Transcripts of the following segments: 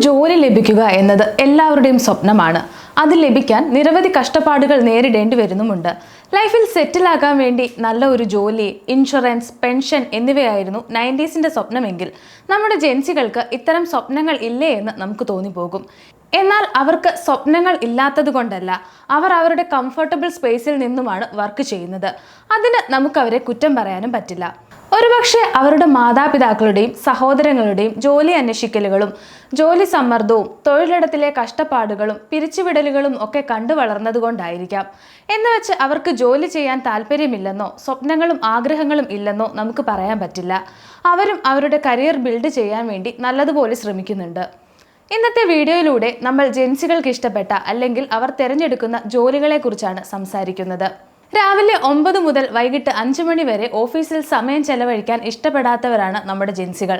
ജോലി ലഭിക്കുക എന്നത് എല്ലാവരുടെയും സ്വപ്നമാണ്. അത് ലഭിക്കാൻ നിരവധി കഷ്ടപ്പാടുകൾ നേരിടേണ്ടി വരുന്നുമുണ്ട്. ലൈഫിൽ സെറ്റിലാകാൻ വേണ്ടി നല്ല ഒരു ജോലി ഇൻഷുറൻസ് പെൻഷൻ എന്നിവയായിരുന്നു നയന്റീസിന്റെ സ്വപ്നമെങ്കിൽ. നമ്മുടെ ജെൻസികൾക്ക് ഇത്തരം സ്വപ്നങ്ങൾ ഇല്ലേ എന്ന് നമുക്ക് തോന്നിപ്പോകും. എന്നാൽ അവർക്ക് സ്വപ്നങ്ങൾ ഇല്ലാത്തത് കൊണ്ടല്ല. അവർ അവരുടെ കംഫർട്ടബിൾ സ്പേസിൽ നിന്നുമാണ് വർക്ക് ചെയ്യുന്നത്. അതിന് നമുക്ക് അവരെ കുറ്റം പറയാനും പറ്റില്ല. ഒരുപക്ഷെ അവരുടെ മാതാപിതാക്കളുടെയും സഹോദരങ്ങളുടെയും ജോലി അന്വേഷിക്കലുകളും ജോലി സമ്മർദ്ദവും തൊഴിലിടത്തിലെ കഷ്ടപ്പാടുകളും പിരിച്ചുവിടലുകളും ഒക്കെ കണ്ടു വളർന്നതുകൊണ്ടായിരിക്കാം എന്ന് വെച്ച് അവർക്ക് ജോലി ചെയ്യാൻ താല്പര്യമില്ലെന്നോ സ്വപ്നങ്ങളും ആഗ്രഹങ്ങളും ഇല്ലെന്നോ നമുക്ക് പറയാൻ പറ്റില്ല. അവരും അവരുടെ കരിയർ ബിൽഡ് ചെയ്യാൻ വേണ്ടി നല്ലതുപോലെ ശ്രമിക്കുന്നുണ്ട്. ഇന്നത്തെ വീഡിയോയിലൂടെ നമ്മൾ ജെൻസികൾക്ക് ഇഷ്ടപ്പെട്ട അല്ലെങ്കിൽ അവർ തിരഞ്ഞെടുക്കുന്ന ജോലികളെക്കുറിച്ചാണ് സംസാരിക്കുന്നത്. രാവിലെ ഒമ്പത് മുതൽ വൈകിട്ട് അഞ്ച് മണി വരെ ഓഫീസിൽ സമയം ചെലവഴിക്കാൻ ഇഷ്ടപ്പെടാത്തവരാണ് നമ്മുടെ ജെൻസികൾ.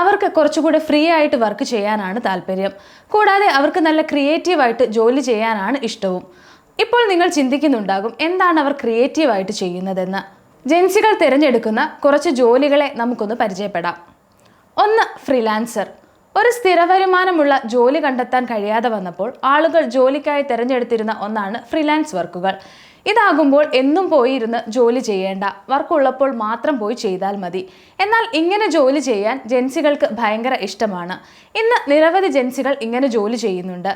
അവർക്ക് കുറച്ചുകൂടെ ഫ്രീ ആയിട്ട് വർക്ക് ചെയ്യാനാണ് താല്പര്യം. കൂടാതെ അവർക്ക് നല്ല ക്രിയേറ്റീവായിട്ട് ജോലി ചെയ്യാനാണ് ഇഷ്ടവും. ഇപ്പോൾ നിങ്ങൾ ചിന്തിക്കുന്നുണ്ടാകും എന്താണ് അവർ ക്രിയേറ്റീവായിട്ട് ചെയ്യുന്നതെന്ന്. ജെൻസികൾ തിരഞ്ഞെടുക്കുന്ന കുറച്ച് ജോലികളെ നമുക്കൊന്ന് പരിചയപ്പെടാം. ഒന്ന് ഫ്രീലാൻസർ. ഒരു സ്ഥിരവരുമാനമുള്ള ജോലി കണ്ടെത്താൻ കഴിയാതെ വന്നപ്പോൾ ആളുകൾ ജോലിക്കായി തിരഞ്ഞെടുത്തിരുന്ന ഒന്നാണ് ഫ്രീലാൻസ് വർക്കുകൾ. ഇതാകുമ്പോൾ എന്നും പോയി ഇരുന്ന് ജോലി ചെയ്യേണ്ട. വർക്കുള്ളപ്പോൾ മാത്രം പോയി ചെയ്താൽ മതി. എന്നാൽ ഇങ്ങനെ ജോലി ചെയ്യാൻ ജെൻസികൾക്ക് ഭയങ്കര ഇഷ്ടമാണ്. ഇന്ന് നിരവധി ജെൻസികൾ ഇങ്ങനെ ജോലി ചെയ്യുന്നുണ്ട്.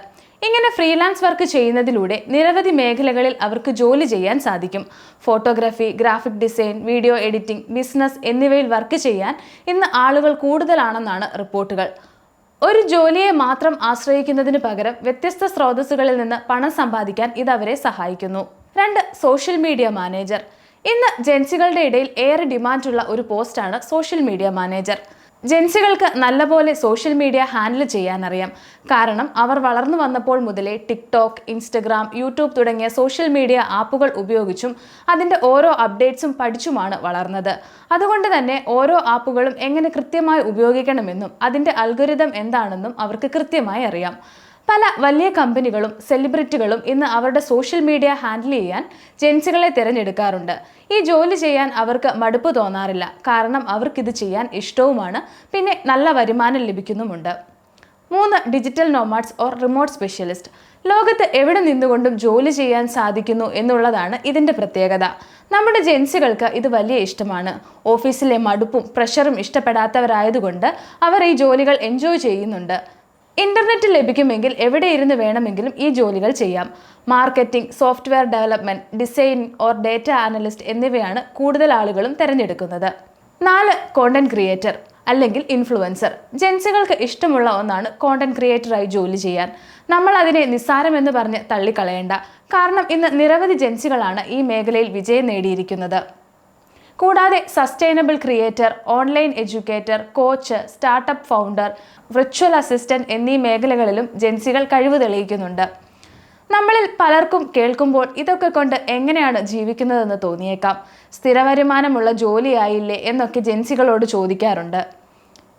ഇങ്ങനെ ഫ്രീലാൻസ് വർക്ക് ചെയ്യുന്നതിലൂടെ നിരവധി മേഖലകളിൽ അവർക്ക് ജോലി ചെയ്യാൻ സാധിക്കും. Photography graphic design video editing business എന്നിവയിൽ വർക്ക് ചെയ്യാൻ ഇന്ന് ആളുകൾ കൂടുതലാണെന്നാണ് റിപ്പോർട്ടുകൾ. ഒരു ജോലിയെ മാത്രം ആശ്രയിക്കുന്നതിന് പകരം വ്യത്യസ്ത സ്രോതസ്സുകളിൽ നിന്ന് പണം സമ്പാദിക്കാൻ ഇത് അവരെ സഹായിക്കുന്നു. രണ്ട് സോഷ്യൽ മീഡിയ മാനേജർ ഇന്ന് ജെൻസികളുടെ ഇടയിൽ ഏറെ ഡിമാൻഡുള്ള ഒരു പോസ്റ്റാണ് സോഷ്യൽ മീഡിയ മാനേജർ ജെൻസികൾക്ക് നല്ലപോലെ സോഷ്യൽ മീഡിയ ഹാൻഡിൽ ചെയ്യാനറിയാം. കാരണം അവർ വളർന്നു വന്നപ്പോൾ മുതലേ ടിക്ടോക്ക് ഇൻസ്റ്റഗ്രാം യൂട്യൂബ് തുടങ്ങിയ സോഷ്യൽ മീഡിയ ആപ്പുകൾ ഉപയോഗിച്ചും അതിന്റെ ഓരോ അപ്ഡേറ്റ്സും പഠിച്ചുമാണ് വളർന്നത്. അതുകൊണ്ട് തന്നെ ഓരോ ആപ്പുകളും എങ്ങനെ കൃത്യമായി ഉപയോഗിക്കണമെന്നും അതിന്റെ അൽഗുരിതം എന്താണെന്നും അവർക്ക് കൃത്യമായി അറിയാം. പല വലിയ കമ്പനികളും സെലിബ്രിറ്റികളും ഇന്ന് അവരുടെ സോഷ്യൽ മീഡിയ ഹാൻഡിൽ ചെയ്യാൻ ജെൻസുകളെ തിരഞ്ഞെടുക്കാറുണ്ട്. ഈ ജോലി ചെയ്യാൻ അവർക്ക് മടുപ്പ് തോന്നാറില്ല. കാരണം അവർക്കിത് ചെയ്യാൻ ഇഷ്ടവുമാണ്. പിന്നെ നല്ല വരുമാനം ലഭിക്കുന്നുമുണ്ട്. മൂന്ന് digital nomads or remote specialist ലോകത്ത് എവിടെ നിന്നുകൊണ്ടും ജോലി ചെയ്യാൻ സാധിക്കുന്നു എന്നുള്ളതാണ് ഇതിന്റെ പ്രത്യേകത. നമ്മുടെ ജെൻസുകൾക്ക് ഇത് വലിയ ഇഷ്ടമാണ്. ഓഫീസിലെ മടുപ്പും പ്രഷറും ഇഷ്ടപ്പെടാത്തവരായതുകൊണ്ട് അവർ ഈ ജോലികൾ എൻജോയ് ചെയ്യുന്നുണ്ട്. ഇന്റർനെറ്റ് ലഭിക്കുമെങ്കിൽ എവിടെ ഇരുന്ന് വേണമെങ്കിലും ഈ ജോലികൾ ചെയ്യാം. Marketing software development design or data analyst എന്നിവയാണ് കൂടുതൽ ആളുകളും തിരഞ്ഞെടുക്കുന്നത്. നാല് കോണ്ടന്റ് ക്രിയേറ്റർ അല്ലെങ്കിൽ ഇൻഫ്ലുവൻസർ ജെൻസുകൾക്ക് ഇഷ്ടമുള്ള ഒന്നാണ് കോണ്ടന്റ് ക്രിയേറ്ററായി ജോലി ചെയ്യാൻ. നമ്മൾ അതിനെ നിസ്സാരമെന്ന് പറഞ്ഞ് തള്ളിക്കളയേണ്ട. കാരണം ഇന്ന് നിരവധി ജെൻസുകളാണ് ഈ മേഖലയിൽ വിജയം നേടിയിരിക്കുന്നത്. കൂടാതെ sustainable creator online educator coach startup founder virtual assistant എന്നീ മേഖലകളിലും ജെൻസികൾ കഴിവ് തെളിയിക്കുന്നുണ്ട്. നമ്മളിൽ പലർക്കും കേൾക്കുമ്പോൾ ഇതൊക്കെ കൊണ്ട് എങ്ങനെയാണ് ജീവിക്കുന്നതെന്ന് തോന്നിയേക്കാം. സ്ഥിരവരുമാനമുള്ള ജോലിയായില്ലേ എന്നൊക്കെ ജെൻസികളോട് ചോദിക്കാറുണ്ട്.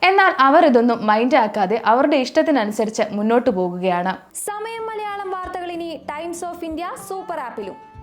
എന്നാൽ അവർ ഇതൊന്നും മൈൻഡ് ആക്കാതെ അവരുടെ ഇഷ്ടത്തിനനുസരിച്ച് മുന്നോട്ട് പോകുകയാണ്. സമയം മലയാളം വാർത്തകൾ ഇനി ടൈംസ് ഓഫ് ഇന്ത്യ സൂപ്പർ ആപ്പിലും.